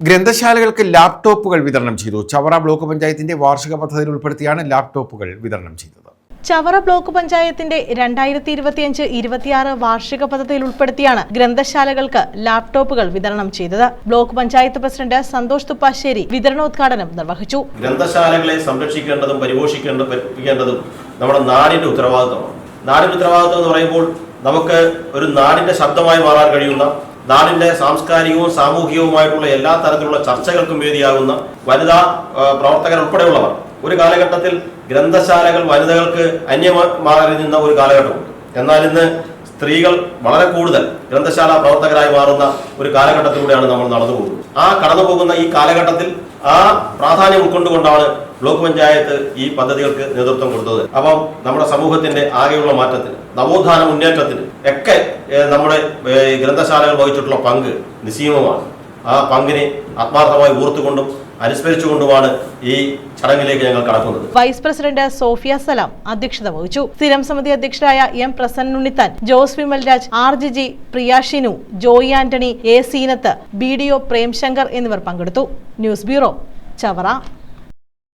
ഗ്രന്ഥശാലകൾക്ക് ലാപ്ടോപ്പുകൾ വിതരണം ചെയ്തു. ചവറ ബ്ലോക്ക് പഞ്ചായത്തിന്റെ വാർഷിക പദ്ധതിയിൽ ഉൾപ്പെടുത്തിയാണ് ലാപ്ടോപ്പുകൾ വിതരണം ചെയ്തത്. ചവറ ബ്ലോക്ക് പഞ്ചായത്തിന്റെ രണ്ടായിരത്തി ഇരുപത്തിയഞ്ച് ഇരുപത്തിയാറ് വാർഷിക പദ്ധതിയിൽ ഉൾപ്പെടുത്തിയാണ് ഗ്രന്ഥശാലകൾക്ക് ലാപ്ടോപ്പുകൾ വിതരണം ചെയ്തത്. ബ്ലോക്ക് പഞ്ചായത്ത് പ്രസിഡന്റ് സന്തോഷ് തുപ്പാശ്ശേരി വിതരണോദ്ഘാടനം നിർവഹിച്ചു. ഗ്രന്ഥശാലകളെ സംരക്ഷിക്കേണ്ടതും പരിപോഷിക്കേണ്ടതും നമ്മുടെ നാടിന്റെ ഉത്തരവാദിത്തമാണ് നാടിന്റെ ഉത്തരവാദിത്തം എന്ന് പറയുമ്പോൾ നമുക്ക് ഒരു നാടിന്റെ ശബ്ദമായി മാറാൻ കഴിയുന്ന നാടിന്റെ സാംസ്കാരികവും സാമൂഹികവുമായിട്ടുള്ള എല്ലാ തരത്തിലുള്ള ചർച്ചകൾക്കും വേദിയാകുന്ന വനിതാ ഉൾപ്പെടെയുള്ളവർ. ഒരു കാലഘട്ടത്തിൽ ഗ്രന്ഥശാലകൾ വനിതകൾക്ക് അന്യമാറി നിന്ന ഒരു കാലഘട്ടമുണ്ട്. എന്നാൽ ഇന്ന് സ്ത്രീകൾ വളരെ കൂടുതൽ ഗ്രന്ഥശാല പ്രവർത്തകരായി മാറുന്ന ഒരു കാലഘട്ടത്തിലൂടെയാണ് നമ്മൾ നടന്നു പോകുന്നത്. ആ കടന്നു പോകുന്ന ഈ കാലഘട്ടത്തിൽ ആ പ്രാധാന്യം ഉൾക്കൊണ്ടുകൊണ്ടാണ് ബ്ലോക്ക് പഞ്ചായത്ത് ഈ പദ്ധതികൾക്ക് നേതൃത്വം കൊടുത്തത്. അപ്പം നമ്മുടെ സമൂഹത്തിന്റെ ആകെയുള്ള മാറ്റത്തിന് നവോത്ഥാന മുന്നേറ്റത്തിന് ഒക്കെ നമ്മുടെ ഗ്രന്ഥശാലകൾ വഹിച്ചിട്ടുള്ള പങ്ക് നിസ്സീമമാണ് ആ പങ്കിനെ ആത്മാർത്ഥമായി ഊർത്തുകൊണ്ടും അനുസ്മരിച്ചുകൊണ്ടുമാണ് ഈ ചടങ്ങിലേക്ക് ഞങ്ങൾ കടക്കുന്നത്. വൈസ് പ്രസിഡന്റ് സോഫിയ സലാം അധ്യക്ഷത വഹിച്ചു. സ്ഥിരം സമിതി അധ്യക്ഷരായ M Prasannunnithan Jose Vimalraj R G G Priya Shinu Joy Antony A Seenath B D O Premshankar എന്നിവർ പങ്കെടുത്തു. News bureau Chavara.